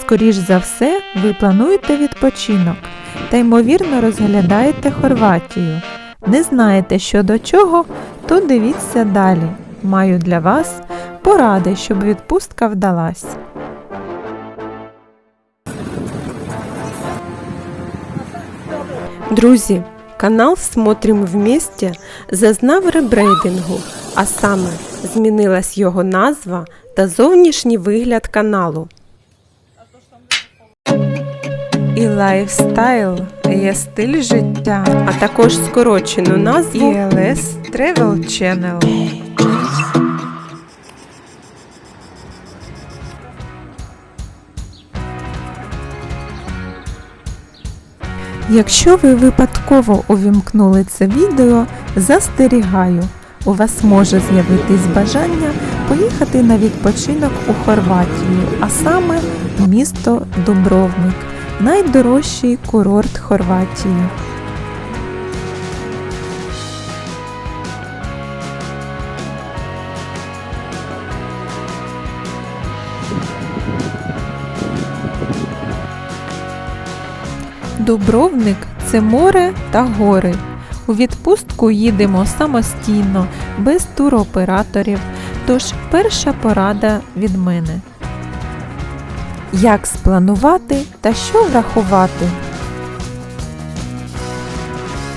Скоріш за все, ви плануєте відпочинок та ймовірно розглядаєте Хорватію. Не знаєте, що до чого, то дивіться далі. Маю для вас поради, щоб відпустка вдалась. Друзі, канал Смотрим вместе зазнав ребрейдингу, а саме змінилась його назва та зовнішній вигляд каналу. І лайфстайл є стиль життя. а також скорочену назву ELS Travel Channel. Якщо ви випадково увімкнули це відео, застерігаю, у вас може з'явитись бажання поїхати на відпочинок у Хорватію, а саме місто Дубровник, найдорожчий курорт Хорватії. Дубровник це море та гори. У відпустку їдемо самостійно, без туроператорів. Тож перша порада від мене. Як спланувати та що врахувати?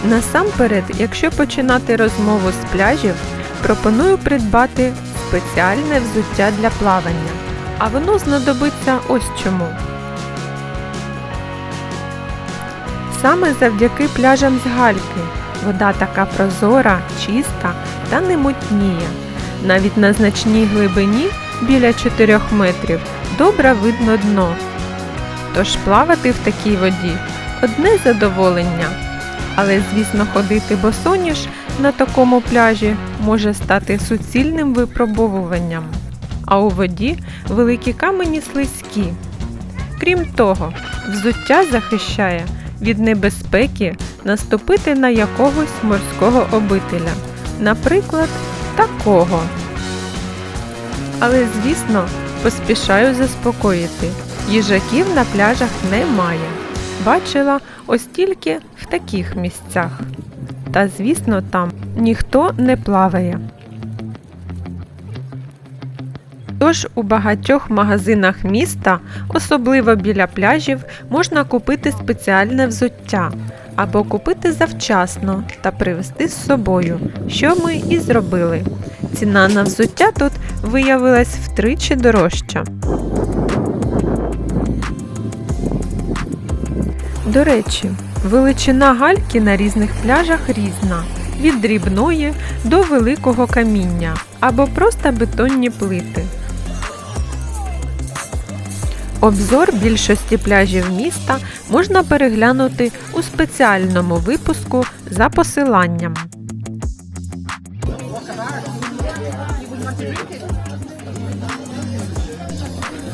Насамперед, якщо починати розмову з пляжів, пропоную придбати спеціальне взуття для плавання. А воно знадобиться ось чому. Саме завдяки пляжам з гальки вода така прозора, чиста та не мутніє. Навіть на значній глибині біля 4 метрів добре видно дно. Тож плавати в такій воді одне задоволення. Але, звісно, ходити босоніж на такому пляжі може стати суцільним випробовуванням. А у воді великі камені слизькі. Крім того, взуття захищає від небезпеки наступити на якогось морського обителя, наприклад, такого. Але, звісно, поспішаю заспокоїти. Їжаків на пляжах немає. Бачила ось тільки в таких місцях. Та, звісно, там ніхто не плаває. Тож у багатьох магазинах міста, особливо біля пляжів, можна купити спеціальне взуття або купити завчасно та привезти з собою, що ми і зробили. Ціна на взуття тут виявилась втричі дорожча. До речі, величина гальки на різних пляжах різна від дрібної до великого каміння або просто бетонні плити. Обзор більшості пляжів міста можна переглянути у спеціальному випуску за посиланням.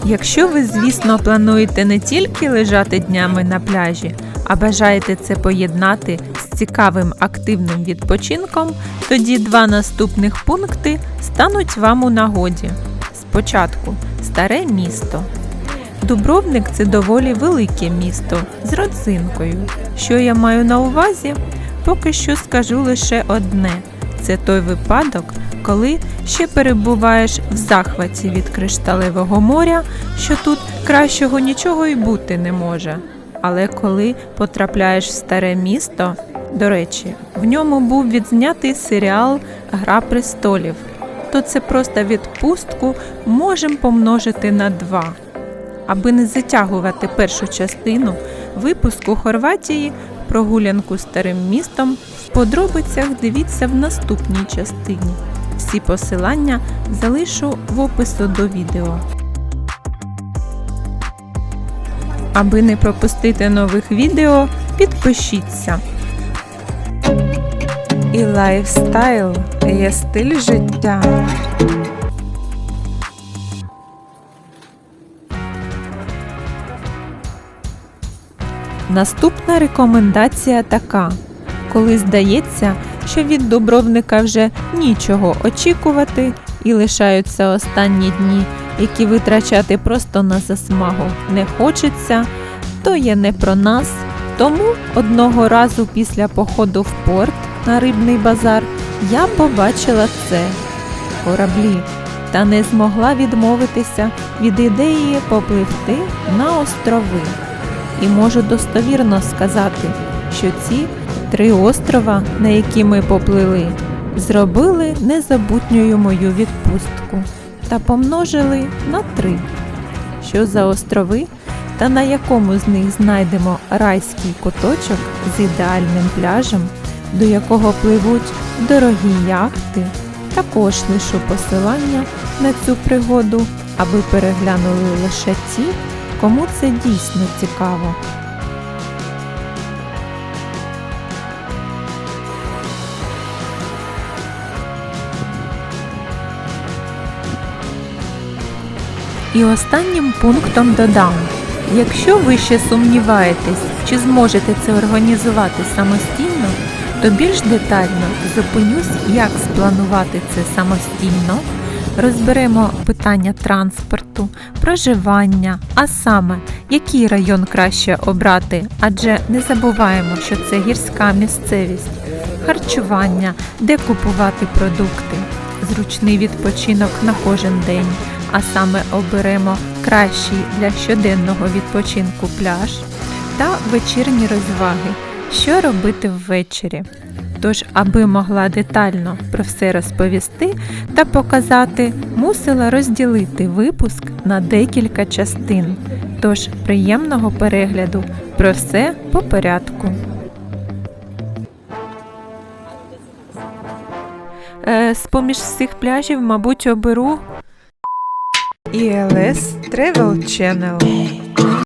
Якщо ви, звісно, плануєте не тільки лежати днями на пляжі, а бажаєте це поєднати з цікавим активним відпочинком, тоді два наступних пункти стануть вам у нагоді. Спочатку старе місто. Дубровник це доволі велике місто з родзинкою. Що я маю на увазі? Поки що скажу лише одне: це той випадок, коли ще перебуваєш в захваті від кришталевого моря, що тут кращого нічого й бути не може. Але коли потрапляєш в старе місто, до речі, в ньому був відзнятий серіал Гра престолів, то це просто відпустку можемо помножити на два. Аби не затягувати першу частину випуску Хорватії, прогулянку старим містом, в подробицях дивіться в наступній частині. Всі посилання залишу в опису до відео. Аби не пропустити нових відео, підпишіться. І лайфстайл є стиль життя. Наступна рекомендація така: коли здається, що від добровника вже нічого очікувати, і лишаються останні дні, які витрачати просто на засмагу не хочеться, то є не про нас. Тому одного разу після походу в порт на рибний базар я побачила це кораблі та не змогла відмовитися від ідеї попливти на острови. І можу достовірно сказати, що ці три острова, на які ми поплили, зробили незабутньою мою відпустку та помножили на три. Що за острови та на якому з них знайдемо райський куточок з ідеальним пляжем, до якого пливуть дорогі яхти, також лишу посилання на цю пригоду, аби переглянули лише ті, кому це дійсно цікаво. І останнім пунктом додам: якщо ви ще сумніваєтесь, чи зможете це організувати самостійно, то більш детально зупинюсь, як спланувати це самостійно. Розберемо питання транспорту, проживання, а саме, який район краще обрати, адже не забуваємо, що це гірська місцевість, харчування, де купувати продукти, зручний відпочинок на кожен день, а саме оберемо кращий для щоденного відпочинку пляж та вечірні розваги, що робити ввечері. Тож, аби могла детально про все розповісти та показати, мусила розділити випуск на декілька частин. Тож приємного перегляду про все по порядку. Е, з-поміж всіх пляжів, мабуть, оберу ELS Travel Channel.